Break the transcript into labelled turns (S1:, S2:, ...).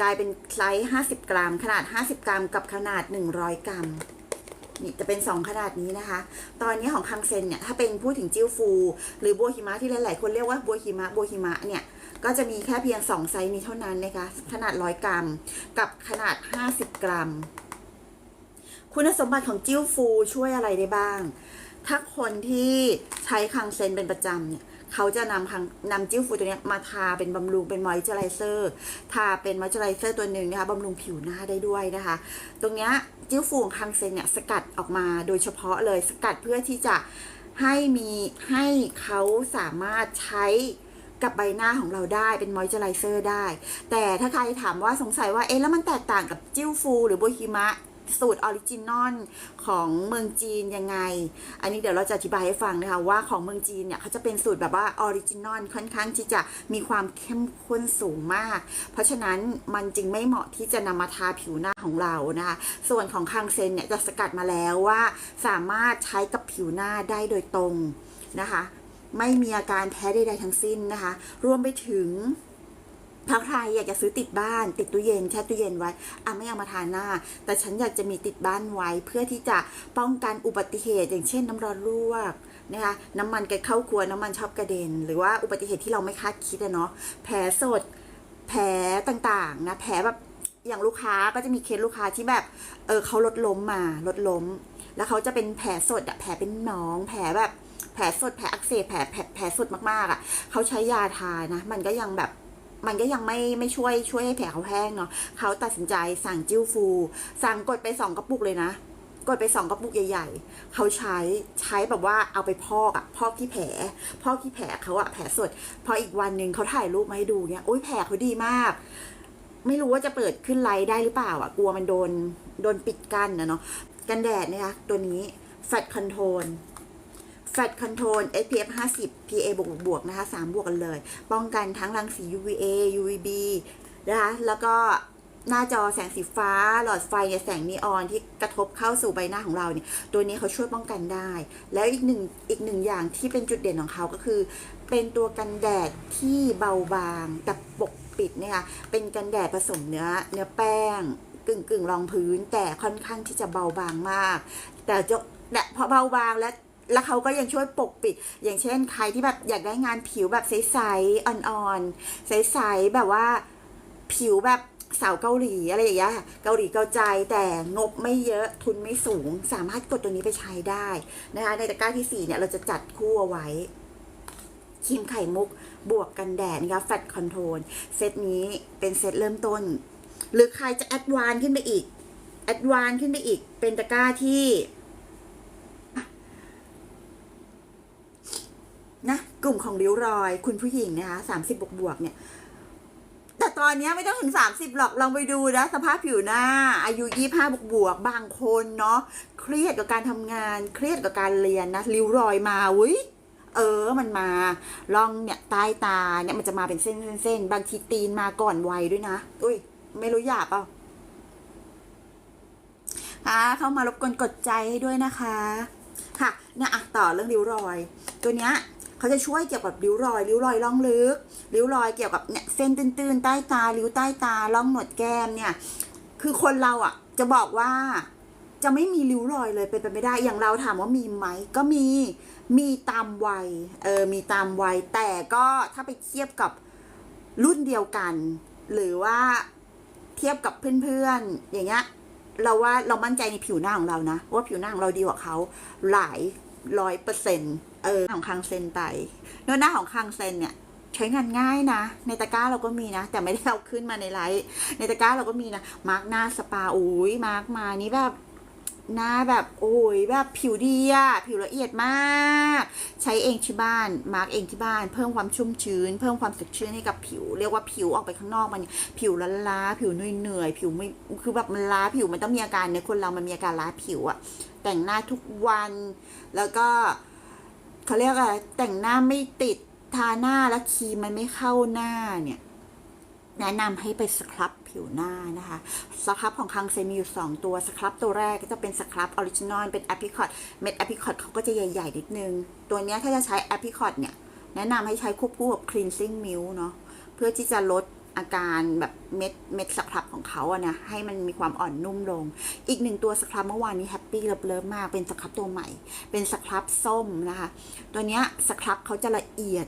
S1: กลายเป็นไซส์50 กรัม ขนาด 50 กรัม กับขนาด 100 กรัม นี่จะเป็น 2 ขนาดนี้นะคะ ตอนนี้ของคังเซนเนี่ย ถ้าเป็นพูดถึงจิ้วฟู หรือบัวหิมะที่หลาย ๆ คนเรียกว่าบัวหิมะบัวหิมะเนี่ย ก็จะมีแค่เพียง 2 ไซส์นี้เท่านั้นนะคะ ขนาด 100 กรัม กับขนาด 50 กรัม คุณสมบัติของจิ้วฟูช่วยอะไรได้บ้าง ถ้าคนที่ใช้คังเซนเป็นประจำเนี่ย เขาจะนำคังนำจิ้วฟูตัวนี้มาทาเป็นบำรุงเป็นมอยเจอไรเซอร์ทาเป็นมอยเจอไรเซอร์ตัวหนึ่งนะคะบำรุงผิวหน้าได้ด้วยนะคะ ตรงเนี้ยจิ้วฟูของคังเซนเนี่ยสกัดออกมาโดยเฉพาะเลยสกัดเพื่อที่จะให้มีให้เขาสามารถใช้กับใบหน้าของเราได้เป็นมอยเจอไรเซอร์ได้ แต่ถ้าใครถามว่าสงสัยว่าเอ๊ะแล้วมันแตกต่างกับจิ้วฟู หรือโบฮิมะ สูตรออริจินอลของเมืองจีนยังไง อันนี้เดี๋ยวเราจะอธิบายให้ฟังนะคะว่าของเมืองจีนเนี่ยเขาจะเป็นสูตรแบบว่าออริจินอลค่อนข้างที่จะมีความเข้มข้นสูงมาก เพราะฉะนั้นมันจึงไม่เหมาะที่จะนำมาทาผิวหน้าของเรานะคะ ส่วนของคังเซนเนี่ยจะสกัดมาแล้วว่าสามารถใช้กับผิวหน้าได้โดยตรงนะคะ ไม่มีอาการแพ้ใดๆทั้งสิ้นนะคะ รวมไปถึง ถ้าใครอยากจะซื้อติดบ้าน ติดตู้เย็นแช่ตู้เย็นไว้อะไม่เอามาทาหน้า แต่ฉันอยากจะมีติดบ้านไว้ เพื่อที่จะป้องกันอุบัติเหตุ อย่างเช่นน้ำร้อนลวกนะคะน้ำมันกระเข้าครัวน้ำมันชอบกระเด็น หรือว่าอุบัติเหตุที่เราไม่คาดคิดอะเนาะแผลสด แผลต่างๆนะแผลแบบอย่างลูกค้าก็จะมีเคสลูกค้าที่แบบเออเขาลดล้มมาลดล้ม แล้วเขาจะเป็นแผลสดอะแผลเป็นหนอง แผลแบบแผลสดแผลอักเสบแผลแผลแผลสดมากๆอะเขาใช้ยาทานะ มันก็ยังแบบ มันก็ยังไม่ไม่ช่วยช่วยให้แผลเขาแห้งเนาะเขาตัดสินใจสั่งจิ้วฟู สั่งกดไปสองกระปุกเลยนะ กดไปสองกระปุกใหญ่ ๆ เขาใช้ใช้แบบว่าเอาไปพอกอะพอกที่แผล พอกที่แผลเขาอะแผลสด พออีกวันหนึ่งเขาถ่ายรูปมาให้ดูเนี่ยโอ้ยแผลเขาดีมาก ไม่รู้ว่าจะเปิดขึ้นไลฟ์ได้หรือเปล่าอะกลัวมันโดนโดนปิดกั้นนะเนาะกันแดดเนี่ยคะตัวนี้ Fat Control SPF 50 PA บวกบวกนะคะ 3 บวกกันเลย ป้องกันทั้งรังสี UVA UVB นะคะ แล้วก็หน้าจอแสงสีฟ้า หลอดไฟเนี่ยแสงนีออนที่กระทบเข้าสู่ใบหน้าของเราเนี่ย ตัวนี้เขาช่วยป้องกันได้ แล้วอีกหนึ่งอีกหนึ่งอย่างที่เป็นจุดเด่นของเขาก็คือ เป็นตัวกันแดดที่เบาบางแต่ปกปิดเนี่ยค่ะเป็นกันแดดผสมเนื้อเนื้อแป้งกึ่งกึ่งรองพื้นแต่ค่อนข้างที่จะเบาบางมาก แต่จะแต่พอเบาบางแล้ว แล้วเขาก็ยังช่วยปกปิด อย่างเช่นใครที่แบบอยากได้งานผิวแบบใสๆอ่อนๆใสๆแบบว่าผิวแบบสาวเกาหลีอะไรอย่างเงี้ยเกาหลีเกาใจแต่งบไม่เยอะทุนไม่สูง สามารถกดตัวนี้ไปใช้ได้นะคะในตะกร้าที่สี่เนี่ย เราจะจัดคู่เอาไว้ครีมไข่มุกบวกกันแดดนะคะแฟตคอนโทรลเซตนี้เป็นเซตเริ่มต้น หรือใครจะแอดวานขึ้นไปอีกแอดวานขึ้นไปอีกเป็นตะกร้าที่นะ กลุ่มของริ้วรอย คุณผู้หญิงนะคะสามสิบบวกบวกเนี่ย แต่ตอนนี้ไม่ต้องถึง30หรอกลองไปดูนะ สภาพผิวหน้า อายุ25บวกบวกบางคนเนาะเครียดกับการทำงาน เครียดกับการเรียนนะริ้วรอยมาเว้ยเออ มันมาลองเนี่ยใต้ตาเนี่ยมันจะมาเป็นเส้นเส้นๆบางทีตีนมาก่อนวัยด้วยนะ อุ้ย ไม่รู้หยาบเปล่าค่ะ เข้ามารบกวนกดใจให้ด้วยนะคะ ค่ะ เนี่ยอะต่อเรื่องริ้วรอย ตัวเนี้ย เขาจะช่วยเกี่ยวกับริ้วรอย ริ้วรอยล่องลึก ริ้วรอยเกี่ยวกับเนี่ยเส้นตื้นๆใต้ตา ริ้วใต้ตาล่องหนวดแก้มเนี่ย คือคนเราอะ จะบอกว่าจะไม่มีริ้วรอยเลยเป็นไปไม่ได้ อย่างเราถามว่ามีไหม ก็มี มีตามวัย เออ มีตามวัย แต่ก็ถ้าไปเทียบกับรุ่นเดียวกัน หรือว่าเทียบกับเพื่อนๆ อย่างเงี้ย เราว่าเรามั่นใจในผิวหน้าของเรานะ ว่าผิวหน้าของเราดีกว่าเขาหลายร้อยเปอร์เซ็นต์ เออของคังเซนไปเนื้อหน้าของคังเซนเนี่ยใช้งานง่ายนะ ในตะกร้าเราก็มีนะ แต่ไม่ได้เอาขึ้นมาในไลฟ์ในตะกร้าเราก็มีนะ มาร์กหน้าสปาอุ้ยมาร์กมานี่แบบหน้าแบบโอ้ยแบบผิวดีอะผิวละเอียดมาก ใช้เองที่บ้าน มาร์กเองที่บ้าน เพิ่มความชุ่มชื้น เพิ่มความสดชื่นให้กับผิว เรียกว่าผิวออกไปข้างนอกมัน ผิวล้าล้าผิวเหนื่อยเหนื่อยผิวไม่คือแบบมันล้าผิวมันต้องมีอาการเนี่ยคนเรามันมีอาการล้าผิวอะแต่งหน้าทุกวันแล้วก็ เขาเรียกอะไรแต่งหน้าไม่ติดทาหน้าแล้วครีมมันไม่เข้าหน้าเนี่ย แนะนำให้ไปสครับผิวหน้านะคะ สครับของคังเซมีอยู่ 2 ตัว สครับตัวแรกก็จะเป็นสครับออริจินอลเป็นแอป i ิคอตเม็ดแอป i ิคอตเขาก็จะใหญ่ๆนิดนึง ตัวเนี้ยถ้าจะใช้แอป i ิคอตเนี่ย แนะนำให้ใช้ควบคู่กับ cleansing milk เนาะเพื่อที่จะลด อาการแบบเม็ดเม็ดสครับของเขาอะนะให้มันมีความอ่อนนุ่มลง อีกหนึ่งตัวสครับเมื่อวานนี้แฮปปี้เลิฟเลิฟมากเป็นสครับตัวใหม่ เป็นสครับส้มนะคะ ตัวเนี้ยสครับเขาจะละเอียด